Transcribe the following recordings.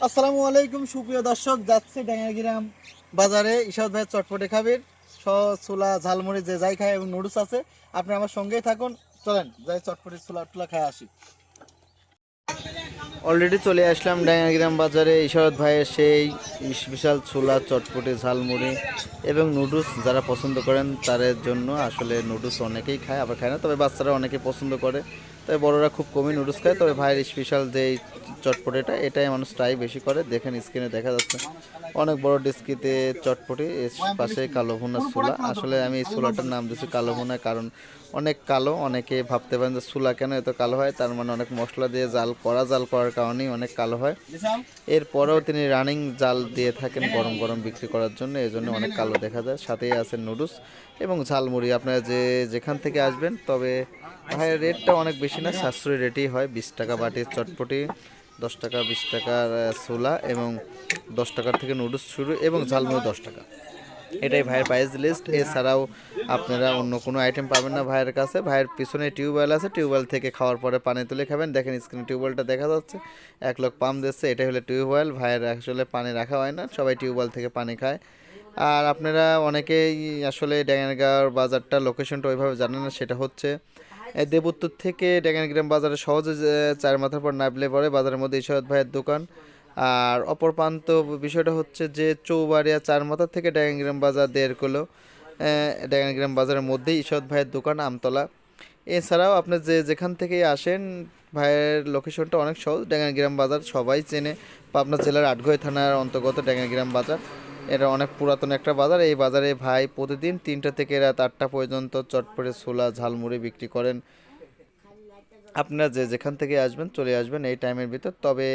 আসসালামু আলাইকুম, সুপ্রিয় দর্শক, যাচ্ছে ড্যাঙ্গাগ্রাম বাজারে। ইশাদ ভাইয়ের চটপটে খাবির স, ছোলা, ঝালমুড়ি, যে যাই খায় এবং নুডলস আছে, আপনি আমার সঙ্গেই থাকুন। চলেন, যাই চটপটে ছোলা টুলা খায় আসি। অলরেডি চলে আসলাম ড্যাঙ্গাগ্রাম বাজারে। ইশারত ভাইয়ের সেই বিশাল ছোলা, চটপটে, ঝালমুড়ি এবং নুডলস যারা পছন্দ করেন, তাদের জন্য আসলে নুডলস অনেকেই খায়, আবার খায় না। তবে বাচ্চারা অনেকে পছন্দ করে। তবে বড়রা খুব কমই নুডলস খায়, তবে ভাইয়ের স্পেশাল যে চটপটিটা, এটাই মানুষ ট্রাই বেশি করে। দেখেন স্ক্রিনে দেখা যাচ্ছে অনেক বড় ডিস্কিতে চটপটি, এর পাশে কালো ভুনা ছোলা আসলে আমি এই ছোলাটার নাম দিয়েছি কালো ভুনা, কারণ অনেক কালো, অনেকে ভাবতে পারেন যে ছোলা কেন এত কালো হয়, তার মানে অনেক মশলা দিয়ে জাল করা জাল করার কারণেই অনেক কালো হয়। এরপরেও তিনি রানিং জাল দিয়ে থাকেন গরম গরম বিক্রি করার জন্য, এই জন্য অনেক কালো দেখা যায়। সাথেই আছে নুডলস এবং ঝালমুড়ি। আপনারা যে যেখান থেকে আসবেন, তবে ভাইয়ের রেটটা অনেক বেশি না সাশ্রয়ী রেটেই হয়, বিশ টাকা বাটির চটপটি, দশ টাকা, বিশ টাকার ছোলা এবং দশ টাকার থেকে নুডলস শুরু এবং ঝালমুড়ি দশ টাকা। এটাই ভাইয়ের প্রাইস লিস্ট এছাড়াও আপনারা অন্য কোনো আইটেম পাবেন না ভাইয়ের কাছে। ভাইয়ের পিছনে টিউবওয়েল আছে, টিউবওয়েল থেকে খাওয়ার পরে পানি তুলে খাবেন। দেখেন স্ক্রিনে টিউবওয়েলটা দেখা যাচ্ছে। এক লোক পাম্প দিচ্ছে, এটাই হলো টিউবওয়েল। ভাইয়ের আসলে পানি রাখা হয় না, সবাই টিউবওয়েল থেকে পানি খায়। আর আপনারা অনেকেই আসলে ড্যাঙ্গানগাঁওর বাজারটা লোকেশনটা ওইভাবে জানেন না, সেটা হচ্ছে দেবুত্তর থেকে ড্যাঙ্গানগ্রাম বাজারে সহজে চার মাথার পর নামলে পরে বাজারের মধ্যে ঈশ্বর ভাইয়ের দোকান। আর অপর প্রান্ত বিষয়টা হচ্ছে যে চৌবাড়িয়া চার মাথা থেকে ড্যাঙ্গানগ্রাম বাজার দেড় কিলো ড্যাঙ্গানগ্রাম বাজারের মধ্যেই ঈশ্বর ভাইয়ের দোকান আমতলা। এছাড়াও আপনি যে যেখান থেকে আসেন, ভাইয়ের লোকেশনটা অনেক সহজ ড্যাঙ্গানগ্রাম বাজার সবাই চেনে। পাবনা জেলার আটঘই থানার অন্তর্গত ড্যাঙ্গানগ্রাম বাজার। এটা অনেক পুরাতন একটা বাজার। এই বাজারে ভাই প্রতিদিন তিনটা থেকে রাত আটটা পর্যন্ত চটপটে ছোলা, ঝালমুড়ি বিক্রি করেন। আপনারা যে যেখান থেকে আসবেন, চলে আসবেন এই টাইমের ভিতর। তবে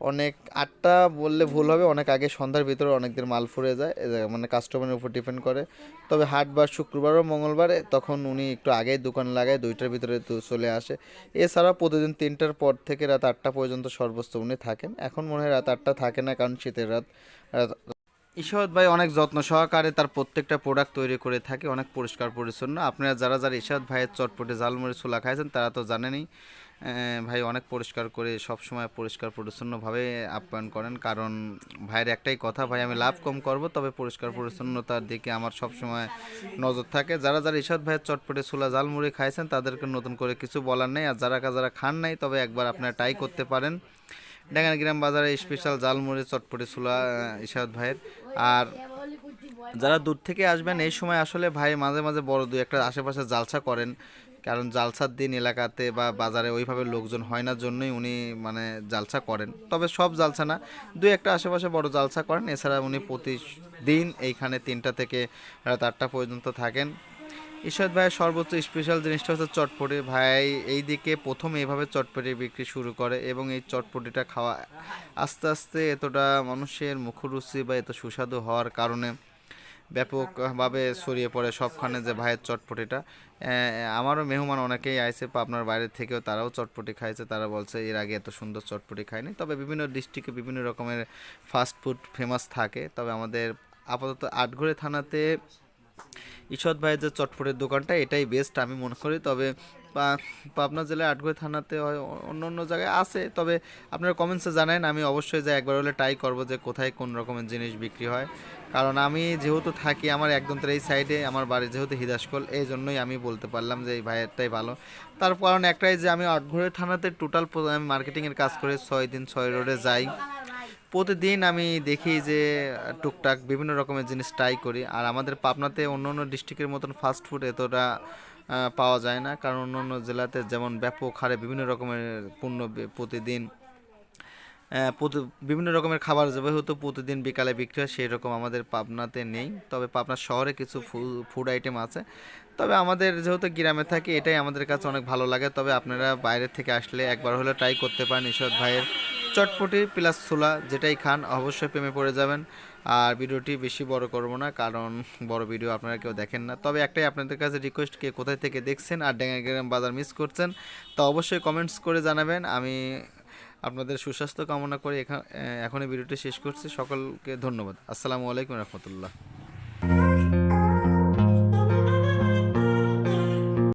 অনেক আটটা বললে ভুল হবে, অনেক আগে সন্ধ্যার ভিতরে অনেকদের মাল ফুরে যায় মানে কাস্টমারের উপর ডিপেন্ড করে। তবে হাটবার শুক্রবার ও মঙ্গলবারে তখন উনি একটু আগেই দোকান লাগায়, দুইটার ভিতরে চলে আসে। এছাড়া প্রতিদিন তিনটার পর থেকে রাত আটটা পর্যন্ত সর্বোচ্চ উনি থাকেন। এখন মনে হয় রাত আটটা থাকে না, কারণ শীতের রাত ঈশ্বর ভাই অনেক যত্ন সহকারে তার প্রত্যেকটা প্রোডাক্ট তৈরি করে থাকে, অনেক পরিষ্কার পরিচ্ছন্ন। আপনারা যারা যারা ঈশ্বর ভাইয়ের চটপটে ঝালমুড়ি ছোলা খাইছেন, তারা তো জানেনই ভাই অনেক পরিষ্কার করে সব সময় পরিষ্কার পরিচ্ছন্নভাবে আপ্যায়ন করেন। কারণ ভাইয়ের একটাই কথা, ভাই, আমি লাভ কম করব, তবে পরিষ্কার পরিচ্ছন্নতার দিকে আমার সব সময় নজর থাকে। যারা যারা ঈশ্বর ভাইয়ের চটপটে ছোলা ঝালমুড়ি খাইছেন, তাদেরকে নতুন করে কিছু বলার নেই। আর যারা যারা খান নাই, তবে একবার আপনারা ট্রাই করতে পারেন। ড্যাঙ্গানগ্রাম বাজারে স্পেশাল জালমুড়ি চটপটি, ছোলা ইশাদ ভাইয়ের। আর যারা দূর থেকে আসবেন, এই সময় আসলে ভাই মাঝে মাঝে বড় দুই একটা আশেপাশে জালসা করেন। কারণ জালসার দিন এলাকাতে বা বাজারে ওইভাবে লোকজন হয় না, জন্যই উনি মানে জালসা করেন। তবে সব জালসা না, দুই একটা আশেপাশে বড় জালসা করেন। এছাড়া উনি প্রতিদিন এইখানে তিনটা থেকে রাত আটটা পর্যন্ত থাকেন। ঈশ্বর ভাইয়ের সর্বোচ্চ স্পেশাল জিনিসটা হচ্ছে চটপটি। ভাই এই দিকে প্রথম এইভাবে চটপটি বিক্রি শুরু করে এবং এই চটপটিটা খাওয়া আস্তে আস্তে এতটা মানুষের মুখরুচি বা এত সুস্বাদু হওয়ার কারণে ব্যাপকভাবে ছড়িয়ে পড়ে সবখানে যে ভাইয়ের চটপটিটা। আমারও মেহমান অনেকেই আইছে আপনার বাইরে থেকেও তারাও চটপটি খাইছে। তারা বলছে, এর আগে এত সুন্দর চটপটি খায়নি তবে বিভিন্ন ডিস্ট্রিক্টে বিভিন্ন রকমের ফাস্ট ফুড ফেমাস থাকে। তবে আমাদের আপাতত আটঘরে থানাতে ঈশ্বর ভাইয়ের যে চটপটের দোকানটা, এটাই বেস্ট আমি মনে করি। তবে পাবনা জেলার আটঘর থানাতে অন্য অন্য জায়গায় আছে। তবে আপনারা কমেন্টসে জানান আমি অবশ্যই যে একবার হলে ট্রাই করব যে কোথায় কোন রকমের জিনিস বিক্রি হয়। কারণ আমি যেহেতু থাকি আমার একদম এই সাইডে আমার বাড়ি যেহেতু হিদাসকল এই জন্যই আমি বলতে পারলাম যে এই ভাইয়েরটাই ভালো। তার কারণ একটাই যে আমি আটঘরের থানাতে টোটাল আমি মার্কেটিংয়ের কাজ করে ছয় দিন, ছয় রোডে যাই। প্রতিদিন আমি দেখি যে, টুকটাক বিভিন্ন রকমের জিনিস ট্রাই করি। আর আমাদের পাবনাতে অন্য অন্য ডিস্ট্রিক্টের মতন ফাস্ট ফুড এতটা পাওয়া যায় না। কারণ অন্য অন্য জেলাতে যেমন ব্যাপক হারে বিভিন্ন রকমের পণ্য প্রতিদিন প্রতি- বিভিন্ন রকমের খাবার যেহেতু প্রতিদিন বিকালে বিক্রি হয় সেই রকম আমাদের পাবনাতে নেই। তবে পাবনা শহরে কিছু ফুড আইটেম আছে। তবে আমাদের যেহেতু গ্রামে থাকি, এটাই আমাদের কাছে অনেক ভালো লাগে। তবে আপনারা বাইরে থেকে আসলে একবার হলে ট্রাই করতে পারেন ঈশ্বর ভাইয়ের। চটপটি প্লাস ছোলা যেটাই খান, অবশ্যই প্রেমে পড়ে যাবেন। আর ভিডিওটি বেশি বড় করব না, কারণ বড় ভিডিও আপনারা কেউ দেখেন না। তবে একটাই আপনাদের কাছে রিকোয়েস্ট কে কোথায় থেকে দেখছেন আর ড্যাঙ্গাগ্রাম বাজার মিস করছেন, তো অবশ্যই কমেন্টস করে জানাবেন। আমি আপনাদের সুস্বাস্থ্য কামনা করে এখানে এখনই ভিডিওটি শেষ করছি। সকলকে ধন্যবাদ। আসসালামু আলাইকুম রহমতুল্লাহ।